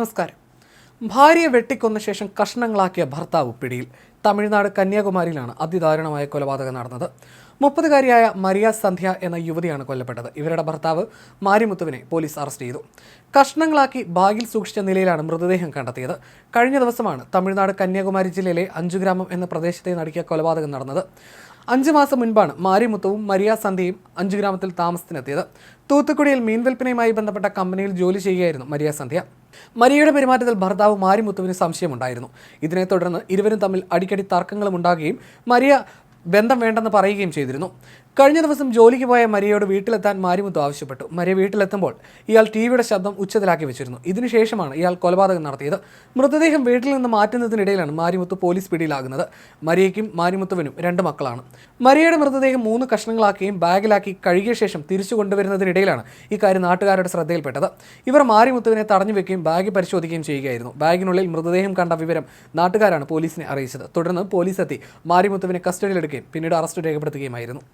നമസ്കാരം. ഭാര്യയെ വെട്ടിക്കൊന്ന ശേഷം കഷ്ണങ്ങളാക്കിയ ഭർത്താവ് പിടിയിൽ. തമിഴ്നാട് കന്യാകുമാരിയിലാണ് അതിദാരുണമായ കൊലപാതകം നടന്നത്. മുപ്പതുകാരിയായ മരിയ സന്ധ്യ എന്ന യുവതിയാണ് കൊല്ലപ്പെട്ടത്. ഇവരുടെ ഭർത്താവ് മാരിമുത്തുവിനെ പോലീസ് അറസ്റ്റ് ചെയ്തു. കഷ്ണങ്ങളാക്കി ബാഗിൽ സൂക്ഷിച്ച നിലയിലാണ് മൃതദേഹം കണ്ടെത്തിയത്. കഴിഞ്ഞ ദിവസമാണ് തമിഴ്നാട് കന്യാകുമാരി ജില്ലയിലെ അഞ്ചുഗ്രാമം എന്ന പ്രദേശത്തെ നടുക്കിയ കൊലപാതകം നടന്നത്. അഞ്ചു മാസം മുൻപാണ് മാരിമുത്തവും മരിയ സന്ധ്യയും അഞ്ചുഗ്രാമത്തിൽ താമസത്തിനെത്തിയത്. തൂത്തുക്കുടിയിൽ മീൻ വിൽപ്പനയുമായി ബന്ധപ്പെട്ട കമ്പനിയിൽ ജോലി ചെയ്യുകയായിരുന്നു മരിയ സന്ധ്യ. മരിയയുടെ പെരുമാറ്റത്തിൽ ഭർത്താവ് മാരിമുത്തുവിന് സംശയമുണ്ടായിരുന്നു. ഇതിനെ തുടർന്ന് ഇരുവരും തമ്മിൽ അടിക്കടി തർക്കങ്ങളും ഉണ്ടാകുകയും മരിയ ബന്ധം വേണ്ടെന്ന് പറയുകയും ചെയ്തിരുന്നു. കഴിഞ്ഞ ദിവസം ജോലിക്ക് പോയ മരിയയോട് വീട്ടിലെത്താൻ മാരിമുത്തു ആവശ്യപ്പെട്ടു. മരിയ വീട്ടിലെത്തുമ്പോൾ ഇയാൾ ടി വിയുടെ ശബ്ദം ഉച്ചത്തിലാക്കി വെച്ചിരുന്നു. ഇതിനുശേഷമാണ് ഇയാൾ കൊലപാതകം നടത്തിയത്. മൃതദേഹം വീട്ടിൽ നിന്ന് മാറ്റുന്നതിനിടയിലാണ് മാരിമുത്ത് പോലീസ് പിടിയിലാകുന്നത്. മരിയയ്ക്കും മാരിമുത്തുവിനും രണ്ട് മക്കളാണ്. മരിയയുടെ മൃതദേഹം മൂന്ന് കഷ്ണങ്ങളാക്കിയും ബാഗിലാക്കി കഴുകിയ ശേഷം തിരിച്ചു കൊണ്ടുവരുന്നതിനിടയിലാണ് ഇക്കാര്യം കാര്യം നാട്ടുകാരുടെ ശ്രദ്ധയിൽപ്പെട്ടത്. ഇവർ മാരിമുത്തുവിനെ തടഞ്ഞു വെക്കുകയും ബാഗ് പരിശോധിക്കുകയും ചെയ്യുകയായിരുന്നു. ബാഗിനുള്ളിൽ മൃതദേഹം കണ്ട വിവരം നാട്ടുകാരാണ് പോലീസിനെ അറിയിച്ചത്. തുടർന്ന് പോലീസ് എത്തി മാരിമുത്തുവിനെ കസ്റ്റഡിയിലെടുക്കുകയും പിന്നീട് അറസ്റ്റ് രേഖപ്പെടുത്തുകയുമായിരുന്നു